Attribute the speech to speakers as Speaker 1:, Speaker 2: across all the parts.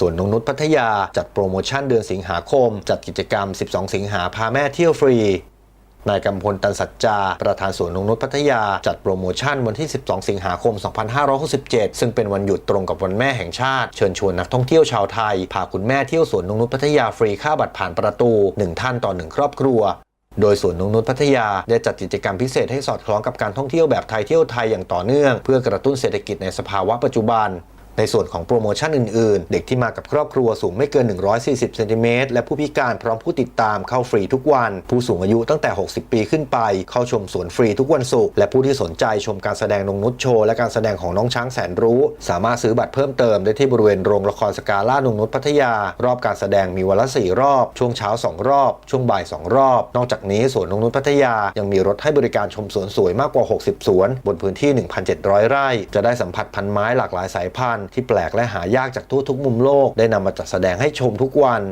Speaker 1: สวนนงนุษพัทยา จัดโปรโมชั่นเดือนสิงหาคม จัดกิจกรรม 12 สิงหาพาแม่เที่ยวฟรีนายกำพลตันสัจจา ประธานสวนนงนุษพัทยา จัดโปรโมชั่นวันที่ 12 สิงหาคม 2567 ซึ่งเป็นวันหยุดตรงกับวันแม่แห่งชาติ เชิญชวนนักท่องเที่ยวชาวไทย พาคุณแม่เที่ยวสวนนงนุษพัทยาฟรีค่าบัตรผ่านประตู 1 ท่านต่อ 1 ครอบครัว โดยสวนนงนุษพัทยา ได้จัดกิจกรรมพิเศษให้สอดคล้องกับการท่องเที่ยวแบบไทยเที่ยวไทยอย่างต่อเนื่อง เพื่อกระตุ้นเศรษฐกิจในสภาวะปัจจุบัน ในส่วนของโปรโมชั่นอื่น ๆ เด็กที่มากับครอบครัวสูงไม่เกิน 140เซนติเมตรและผู้พิการพร้อมผู้ติดตามเข้าฟรีทุกวัน ผู้สูงอายุตั้งแต่ 60 ปีขึ้นไป เข้าชมสวนฟรีทุกวันศุกร์และผู้ที่สนใจชมการแสดงนงนุชโชว์และการแสดงของน้องช้างแสนรู้ สามารถซื้อบัตรเพิ่มเติมได้ที่บริเวณโรงละครสกาล่านงนุชพัทยา รอบการแสดงมีวันละ 4 รอบ ช่วงเช้า 2 รอบ ช่วงบ่าย 2 รอบ นอกจากนี้สวนนงนุชพัทยายังมีรถให้บริการชมสวนสวยมากกว่า 60 สวน บนพื้นที่ 1,700 ไร่ จะได้สัมผัสพันไม้หลากหลายสายพันธุที่แปลกและหายากจากทั่วทุกมุมโลกได้นำมาจัดแสดงให้ชมทุกวัน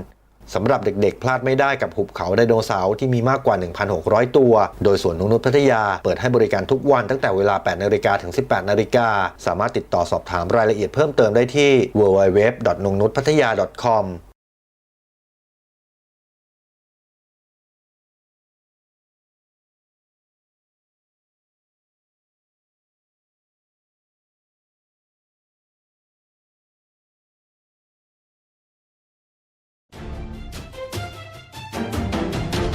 Speaker 1: สำหรับเด็กๆ พลาดไม่ได้กับหุบเขาไดโนเสาร์ที่มีมากกว่า 1,600 ตัว โดยสวนนงนุชพัทยาเปิดให้บริการทุกวันตั้งแต่เวลา 8นาฬิกาถึง 18นาฬิกาสามารถติดต่อสอบถามรายละเอียดเพิ่มเติมได้ที่ www.nongnutpattaya.com